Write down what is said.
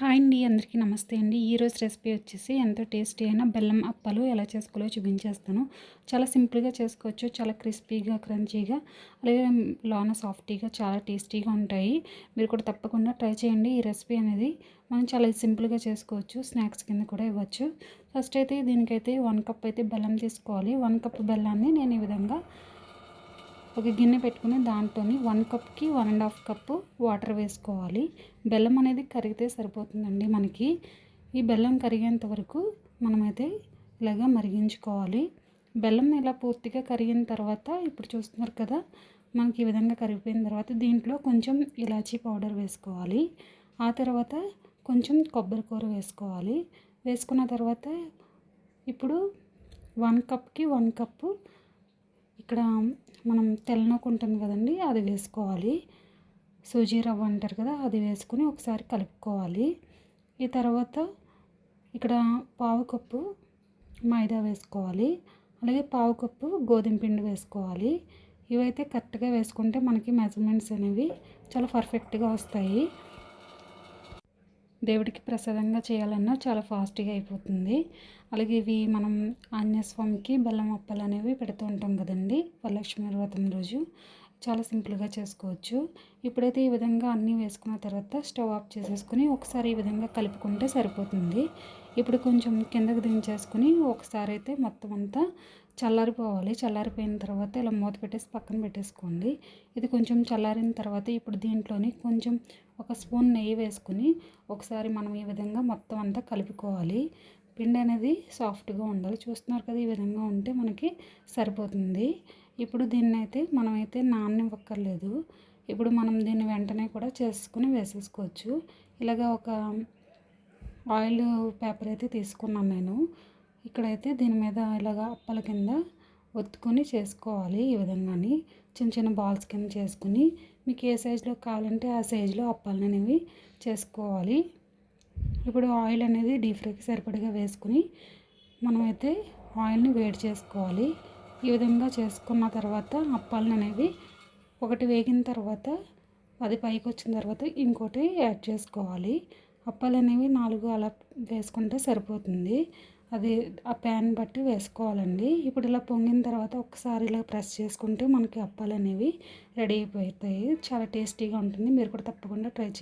Hi అండి అందరికీ నమస్తే అండి. ఈరోజు రెసిపీ వచ్చేసి ఎంతో టేస్టీ అయిన బెల్లం అప్పాలు ఎలా చేసుకోవాలో చూపించేస్తాను. చాలా సింపుల్గా చేసుకోవచ్చు చాలా క్రిస్పీగా క్రంచీగా అలాగే లోన సాఫ్టీగా చాలా టేస్టీగా ఉంటాయి. మీరు కూడా తప్పకుండా ట్రై చేయండి ఈ రెసిపీ అనేది. మనం చాలా సింపుల్గా చేసుకోవచ్చు స్నాక్స్ కింద కూడా ఇవ్వచ్చు. ఫస్ట్ అయితే దీనికైతే వన్ కప్ అయితే బెల్లం తీసుకోవాలి. వన్ కప్ బెల్లాన్ని నేను ఈ విధంగా ఒక గిన్నె పెట్టుకుని దాంట్లో one కప్కి one and half cup water వేసుకోవాలి. బెల్లం అనేది కరిగితే సరిపోతుందండి మనకి. ఈ బెల్లం కరిగేంత వరకు మనమైతే ఇలాగా మరిగించుకోవాలి. బెల్లం ఇలా పూర్తిగా కరిగిన తర్వాత ఇప్పుడు చూస్తున్నారు కదా మనకి ఈ విధంగా కరిగిపోయిన తర్వాత దీంట్లో కొంచెం ఇలాచీ పౌడర్ వేసుకోవాలి. ఆ తర్వాత కొంచెం కొబ్బరి కూర వేసుకోవాలి. వేసుకున్న తర్వాత ఇప్పుడు వన్ కప్కి వన్ కప్పు ఇక్కడ మనం తెల్లనొక ఉంటుంది కదండి అది వేసుకోవాలి. సూజీ రవ్వ అంటారు కదా అది వేసుకుని ఒకసారి కలుపుకోవాలి. ఈ తర్వాత ఇక్కడ పావు కప్పు మైదా వేసుకోవాలి. అలాగే పావు కప్పు గోధుమ పిండి వేసుకోవాలి. ఇవైతే కరెక్ట్గా వేసుకుంటే మనకి మెజర్మెంట్స్ అనేవి చాలా పర్ఫెక్ట్గా వస్తాయి. దేవుడికి ప్రసాదంగా చేయాలన్నా చాలా ఫాస్ట్గా అయిపోతుంది. అలాగే ఇవి మనం ఆంజనేయ స్వామికి బెల్లం అప్పలు అనేవి పెడుతూ ఉంటాం కదండి వరలక్ష్మి వ్రతం రోజు. చాలా సింపుల్గా చేసుకోవచ్చు. ఇప్పుడైతే ఈ విధంగా అన్నీ వేసుకున్న తర్వాత స్టవ్ ఆఫ్ చేసేసుకుని ఒకసారి ఈ విధంగా కలుపుకుంటే సరిపోతుంది. ఇప్పుడు కొంచెం కిందకు దించేసుకుని ఒకసారి అయితే మొత్తం అంతా చల్లారిపోవాలి. చల్లారిపోయిన తర్వాత ఇలా మూత పెట్టేసి పక్కన పెట్టేసుకోండి. ఇది కొంచెం చల్లారిన తర్వాత ఇప్పుడు దీంట్లోని కొంచెం ఒక స్పూన్ నెయ్యి వేసుకుని ఒకసారి మనం ఈ విధంగా మొత్తం అంతా కలుపుకోవాలి. పిండి అనేది సాఫ్ట్గా ఉండాలి. చూస్తున్నారు కదా ఈ విధంగా ఉంటే మనకి సరిపోతుంది. ఇప్పుడు దీన్ని అయితే మనమైతే నాననివ్వక్కర్లేదు. ఇప్పుడు మనం దీన్ని వెంటనే కూడా చేసుకుని వేసేసుకోవచ్చు. ఇలాగ ఒక ఆయిల్ పేపర్ అయితే తీసుకున్నాను నేను. ఇక్కడైతే దీని మీద ఇలాగ అప్పల కింద ఒత్తుకొని చేసుకోవాలి ఈ విధంగాని. చిన్న చిన్న బాల్స్ కింద చేసుకుని మీకు ఏ సైజులో కావాలంటే ఆ సైజులో అప్పాలనేవి చేసుకోవాలి. ఇప్పుడు ఆయిల్ అనేది డీప్ ఫ్రైకి సరిపడిగా వేసుకుని మనమైతే ఆయిల్ని వేడి చేసుకోవాలి. ఈ విధంగా చేసుకున్న తర్వాత అప్పాలను అనేవి ఒకటి వేగిన తర్వాత అది పైకి వచ్చిన తర్వాత ఇంకోటి యాడ్ చేసుకోవాలి. అప్పాలు అనేవి నాలుగు అలా వేసుకుంటే సరిపోతుంది. అది ఆ ప్యాన్ బట్టి వేసుకోవాలండి. ఇప్పుడు ఇలా పొంగిన తర్వాత ఒకసారి ఇలా ప్రెస్ చేసుకుంటే మనకి అప్పాలు అనేవి రెడీ అయిపోతాయి. చాలా టేస్టీగా ఉంటుంది. మీరు కూడా తప్పకుండా ట్రై చేయండి.